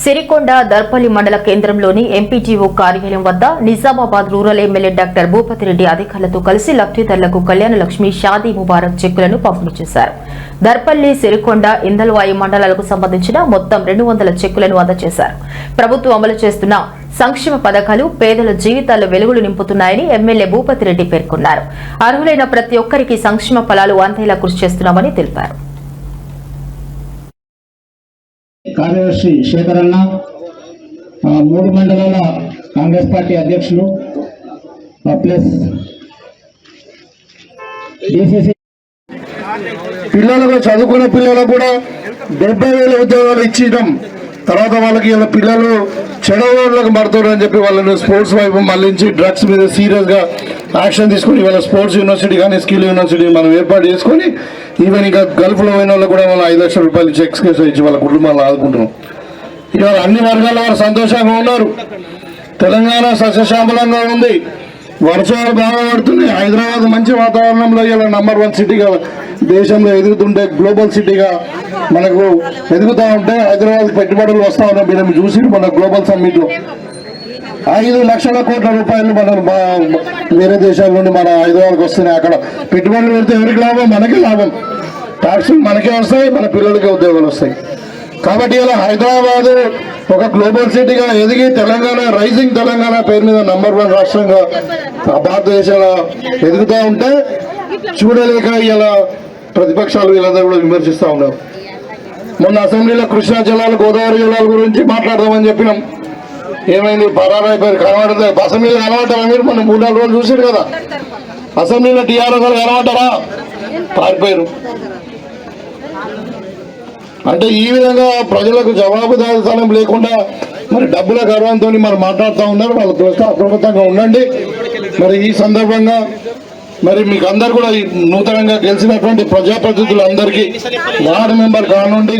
సిరికొండ దర్పల్లి మండల కేంద్రంలోని ఎంపీటీఓ కార్యాలయం వద్ద Nizamabad rural MLA doctor Bhupathireddy అధికారులతో కలిసి లబ్ధిదారులకు కళ్యాణ లక్ష్మి షాదీ ముబారక్ చెక్కులను పంపిణీ చేశారు. దర్పల్లి సిరికొండ ఇందల్వాయి మండలాలకు సంబంధించిన మొత్తం రెండు వందల చెక్కులను అందజేశారు. ప్రభుత్వం అమలు చేస్తున్న సంక్షేమ పథకాలు పేదల జీవితాల్లో వెలుగులు నింపుతున్నాయని ఎమ్మెల్యే భూపతిరెడ్డి పేర్కొన్నారు. అర్హులైన ప్రతి ఒక్కరికి సంక్షేమ ఫలాలు అందేలా కృషి చేస్తున్నామని తెలిపారు. కార్యదర్శి శేఖరన్న మూడు మండలాల కాంగ్రెస్ పార్టీ అధ్యక్షులు ప్లస్ డిసిసి పిల్లలకు చదువుకునే పిల్లలకు కూడా డెబ్బై వేల ఉద్యోగాలు ఇచ్చిన. తర్వాత వాళ్ళకి ఇలా పిల్లలు చెడవాళ్ళకి పడుతున్నారు అని చెప్పి వాళ్ళని స్పోర్ట్స్ వైపు మళ్ళించి డ్రగ్స్ మీద సీరియస్గా యాక్షన్ తీసుకుని వాళ్ళ స్పోర్ట్స్ యూనివర్సిటీ కానీ స్కిల్ యూనివర్సిటీ మనం ఏర్పాటు చేసుకొని ఈవెన్ ఇంకా గల్ఫ్లో పోయిన వాళ్ళు కూడా మనం ఐదు లక్షల రూపాయలు చెక్స్ కేసు ఇచ్చి వాళ్ళ కుటుంబాలను ఆదుకుంటున్నాం. ఇవాళ అన్ని వర్గాల వారు సంతోషంగా ఉన్నారు. తెలంగాణ సస్యశ్యామలంగా ఉంది. వర్షాలు బాగా పడుతున్నాయి. హైదరాబాద్ మంచి వాతావరణంలో ఇలా నంబర్ వన్ సిటీగా దేశంలో ఎదుగుతుంటే గ్లోబల్ సిటీగా మనకు ఎదుగుతూ ఉంటే హైదరాబాద్ పెట్టుబడులు వస్తా ఉన్నాయి. మీరు చూసి మన గ్లోబల్ సమ్మిట్. ఐదు లక్షల కోట్ల రూపాయలు మనం వేరే దేశాల నుండి మన హైదరాబాద్కి వస్తున్నాయి. అక్కడ పెట్టుబడులు పెడితే ఎవరికి లాభం? మనకి లాభం. ట్యాక్సులు మనకే వస్తాయి మన పిల్లలకి ఉద్యోగాలు వస్తాయి. కాబట్టి ఇలా హైదరాబాద్ ఒక గ్లోబల్ సిటీగా ఎదిగి తెలంగాణ రైజింగ్ తెలంగాణ పేరు మీద నంబర్ వన్ రాష్ట్రంగా భారతదేశంలో ఎదుగుతూ ఉంటే చూడలేక ఇలా ప్రతిపక్షాలు వీళ్ళందరూ కూడా విమర్శిస్తూ ఉన్నారు. మొన్న అసెంబ్లీలో కృష్ణా జిల్లాలు గోదావరి జిల్లాల గురించి మాట్లాడదామని చెప్పినాం. ఏమైంది? పరారైపోయారు కనబడదు అసెంబ్లీలో కనబడ్డారా మీరు? మొన్న మూడు నాలుగు రోజులు చూసారు కదా. అసెంబ్లీలో టీఆర్ఎస్ కనబడ్డారా? పారిపోయారు. అంటే ఈ విధంగా ప్రజలకు జవాబుదారితనం లేకుండా మరి డబ్బుల గర్వంతో మరి మాట్లాడుతూ ఉన్నారు. వాళ్ళు దృష్టి అప్రమత్తంగా ఉండండి. మరి ఈ సందర్భంగా మరి మీకు అందరు కూడా నూతనంగా గెలిచినటువంటి ప్రజాప్రతినిధులందరికీ వార్డు మెంబర్ కానుండి